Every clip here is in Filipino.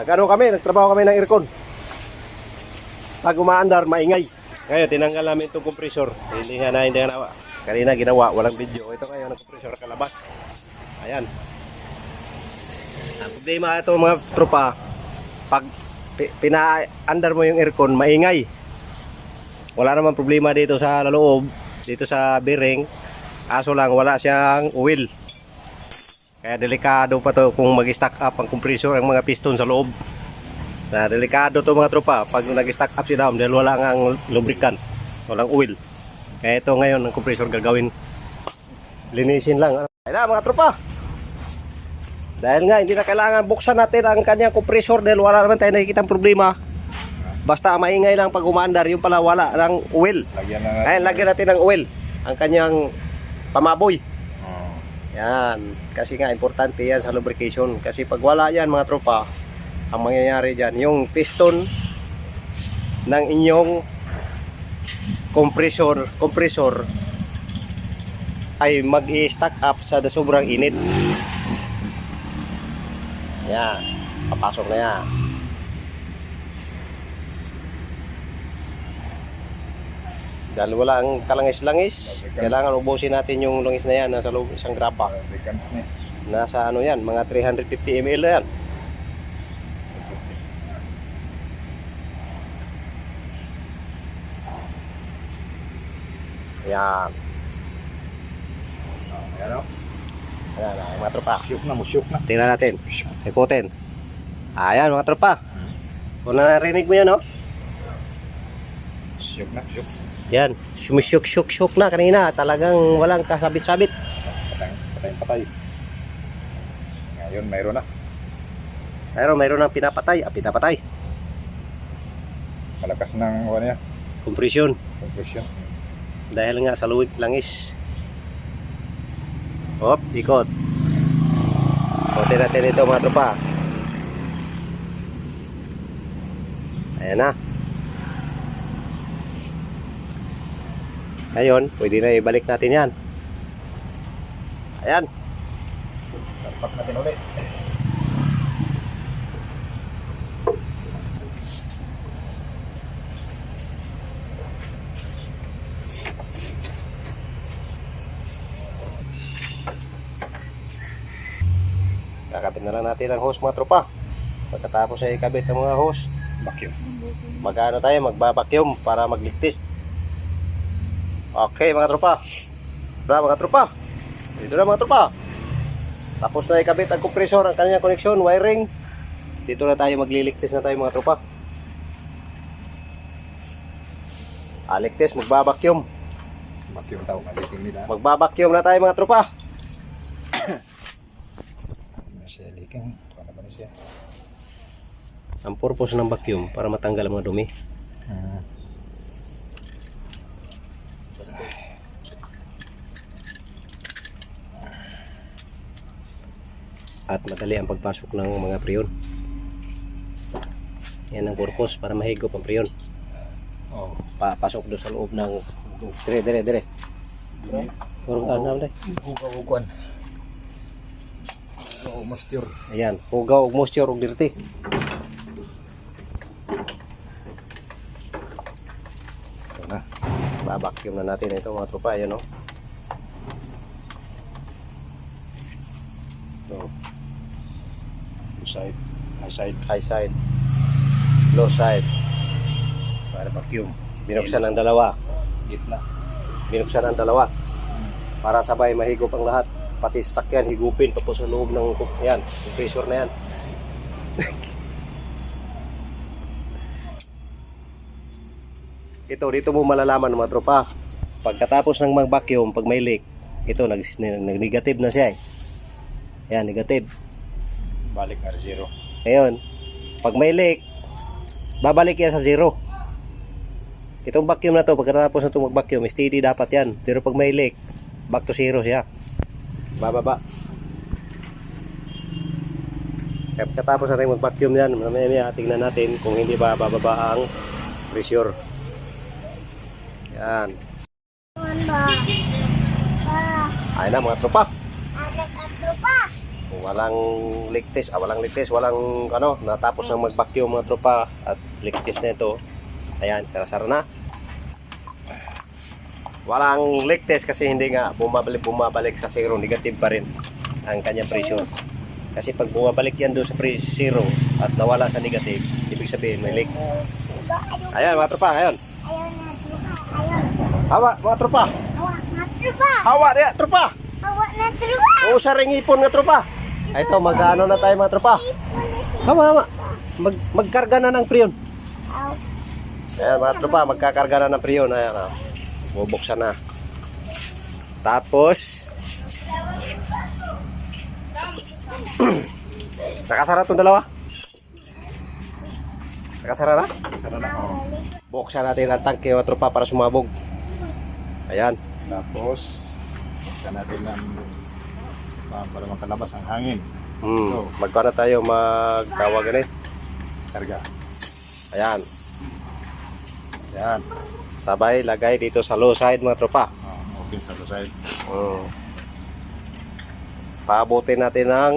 Nag-ano kami, nagtrabaho kami ng aircon. Pag umaandar, maingay. Ngayon, tinanggal namin itong compressor. Hindi nga na, hindi nga na, kanina ginawa, walang video. Ito ngayon, ang compressor kalabas. Ayan. Ang problema ito mga tropa, pag pi- pina-andar mo yung aircon, maingay. Wala naman problema dito sa loob, dito sa bearing. Aso lang, wala siyang oil. Kaya delikado pa to kung mag-stack up ang compressor ang mga piston sa loob. Na delikado to mga tropa pag nag-stack up si down dahil wala nga ang lubricant, walang oil. Kaya ito ngayon ang compressor gagawin linisin lang. Ay na mga tropa. Dahil nga hindi na kailangan buksan natin ang kanyang compressor dahil wala naman tayo nakikita problema. Basta maingay lang pag umandar, yung pala wala ng oil. Lagyan na Kaya lagyan natin ng oil ang kanyang pamaboy. Yan. Kasi nga, importante yan sa lubrication. Kasi pag wala yan, mga tropa, ang mangyayari dyan, yung piston ng inyong compressor, compressor ay mag-i-stack up sa sobrang init. Yan. Papasok na yan. Dahil wala ang kalangis-langis, kailangan ubusin natin yung langis na yan nasa loob isang grapa. Nasa ano yan, mga 350 ml na yan. Yan. Oh, ayan. Ayan, ah, mga tropa. Syuk na mo, syuk na. Tingnan natin. Ikutin. Ayan, mga tropa. Kung narinig mo yan, no? Syuk na, syuk. Yan. Sumisyuk-syuk-syuk na kanina. Talagang walang kasabit-sabit. Patay, patay, patay. Ngayon, mayroon na. Pero mayroon ng pinapatay. Ah, pinapatay. Malakas ng ano niya, Compression. compression. Dahil nga sa luwig langis. Hop, ikot. Ikotin natin ito mga tropa. Ayan na. Ngayon, pwede na ibalik natin yan. Ayan. Salpak natin ulit. Kakabit na lang natin ang hose mga tropa. Pagkatapos ay ikabit ang mga hose, Vacuum. magano tayo, magbabacuum para magligtis. Okay mga tropa. Tara mga tropa. Dito na mga tropa. Tapos na ikabit ang compressor, ang kanyang connection, wiring. Dito na tayo magliligtis na tayo mga tropa. Aligtis, magbabacuum. Vacuum tao, maliting nila. Magbabacuum na tayo mga tropa. Ano siya, leaking. Ito na ba siya? Ang purpose ng vacuum para matanggal ang mga dumi. At madali ang pagpasok ng mga priyon. Yan ang purpose para mahigop ang priyon. Oh. Papasok doon sa loob ng dire dire dire. Puro ano na. Hugaw-huguan. Oh, moisture. Ayan, hugaw og moisture og dirty. Ito na. Natin ito mga tropa, ayan oh. So, Side. High side. high side, low side. Para vacuum. Binuksan ang dalawa. Gitna. binuksan ang dalawa para sabay mahigop ang lahat pati sasakyan higupin pa po sa loob ng yan compressor na yan ito dito mo malalaman mga tropa pagkatapos ng mag-vacuum pag may leak ito nag, nag negative na siya eh yan negative Balik na zero. ngayon pag may leak babalik yan sa zero Itong vacuum na to, pagkatapos na itong mag-vacuum, steady dapat yan. Pero pag may leak, back to zero siya. Bababa. Kaya pagkatapos natin mag-vacuum yan, mamaya maya tingnan natin kung hindi ba bababa ang pressure. Yan. Ano Ayun na mga tropa. Walang ligtis, ah, walang ligtis, walang ano, natapos ng mag-vacuum mga tropa at ligtis na ito. Ayan, sara-sara na. Walang ligtis kasi hindi nga bumabalik bumabalik sa zero, negative pa rin ang kanyang pressure. Kasi pag bumabalik yan doon sa pre zero at nawala sa negative, ibig sabihin may leak. Ayan mga tropa, ayan. Na. Hawa mga tropa. Hawa na trupa. Hawa dia tropa. Hawa na trupa. O sa ringipon nga tropa. Ay, Ito, mag-ano na tayo mga tropa. Hawa, hawa. Mag magkarga na ng priyon. Ayan mga tropa, magkakarga na ng priyon. Ayan, oh. bubuksan na. Tapos, nakasara itong dalawa. Nakasara na. Sara na. Oh. Buksan natin ang tangke mga tropa para sumabog. Ayan. Tapos, buksan natin ng pa- para makalabas ang hangin. Hmm. Magkano na tayo magtawag ganit. Karga. Ayan. Yan. Sabay lagay dito sa low side mga tropa. Oh, open sa side. Hmm. Paabutin natin ng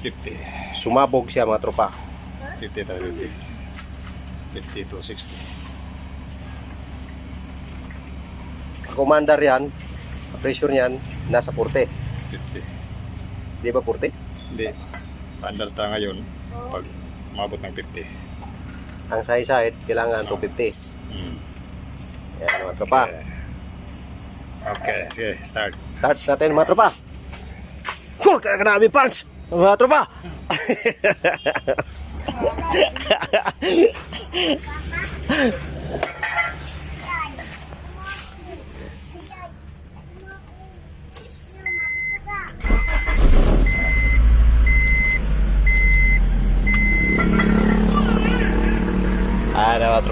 50. sumabog siya mga tropa. 50 tayo 50. 50 to 60. Commander yan, pressure niyan, nasa 40. 50. Di ba 40? Hindi. Under ta ngayon pag umabot ng 50. Ang side side, kailangan 250. Hmm. Ayan mga tropa. Okay. Okay, sige, start. Start natin mga tropa. Huh, kaya ka namin punch! Mga tropa!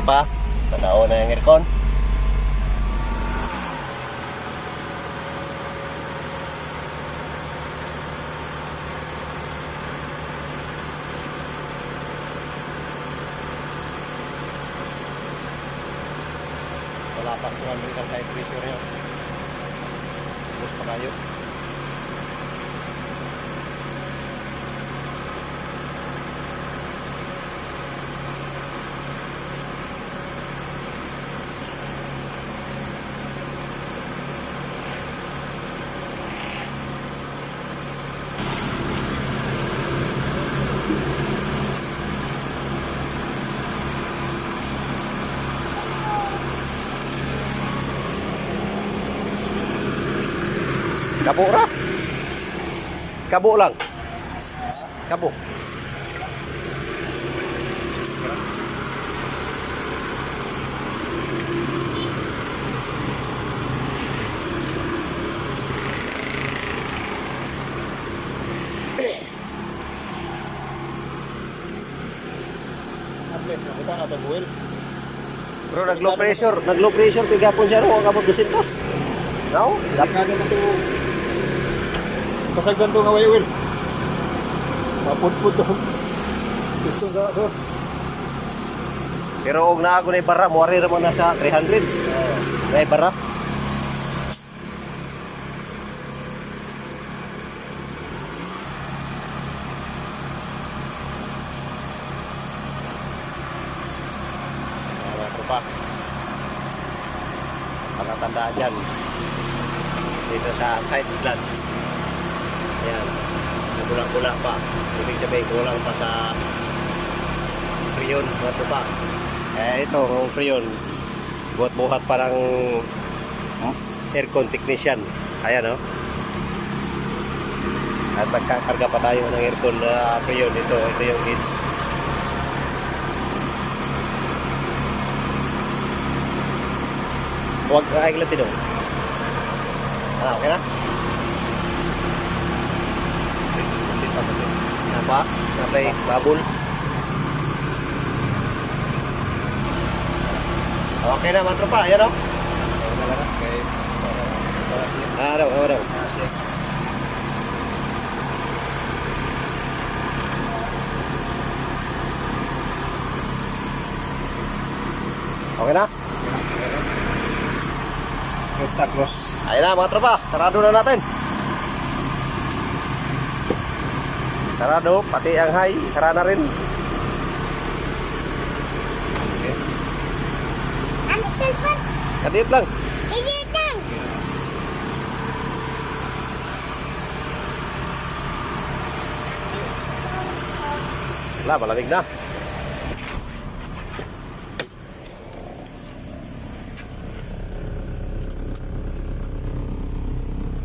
Tropa. Tanaw na yung aircon. Wala pang 200 ang type pressure yun. Tapos pa kayo. Kabo ra. Kabo lang. Kabo. Nakuta na ito buwil. Bro, nag low pressure, nag low pressure pigapon siya ro, ang abot 200. Now, Dapat na ito. Pasagdan ito nga way will. Mapudpud ito. Gusto sa so. pero og naa ko na bara mo ra mo na sa 300. Nay bara. Mga tropa. Pakatandaan dyan. Dito sa side glass. Kulang-kulang pa. Ibig sabihin kulang pa sa Freon, mga tropa. Eh, ito, ang Freon. Buhat-buhat parang aircon technician. Ayan, oh. At nagkakarga pa tayo ng aircon na Freon. Ito, ito yung gauge. Huwag ay latino. Ah, okay na? Apa? Sampai babul. Okay na mga tropa, ayan o. Okay. Para siya. Araw, araw. Para siya. Okay na? Close ta, close. Ayan na mga tropa, sarado na natin. Sarado, pati ang high, sara na rin. Ano cellphone? Kadit lang. Idiot lang. Wala, malamig na.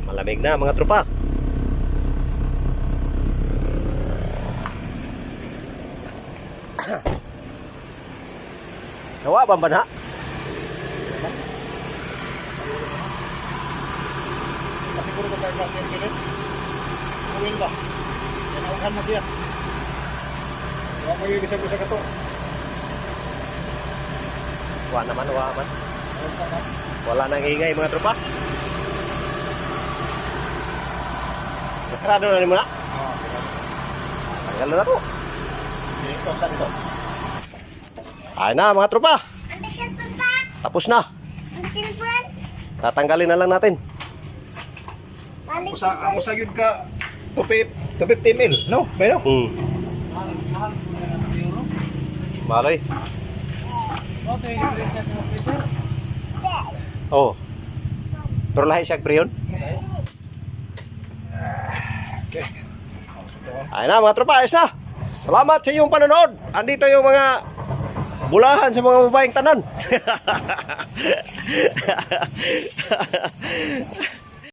Malamig na mga tropa. Nawa ba ba na? Kasi puro ko tayo kasi yung pilit. Kuwin ba? Yanauhan mo siya. Huwag mo yung isa-isa ka to. Wala naman, wala naman. Wala nang ingay mga tropa. Nasarado na rin muna. Tanggal na na to. Ito, saan ito? Ay na mga tropa. Tapos na. Cellphone? Tatanggalin na lang natin. Usa, ang usa yun ka 250 mil, no? Pero? Hmm. Maloy. Oh. Pero lahi siya pre yun. Okay. Ay na mga tropa, ayos na. Salamat sa iyong panonood. Andito yung mga bulahan sa mga babaeng tanan.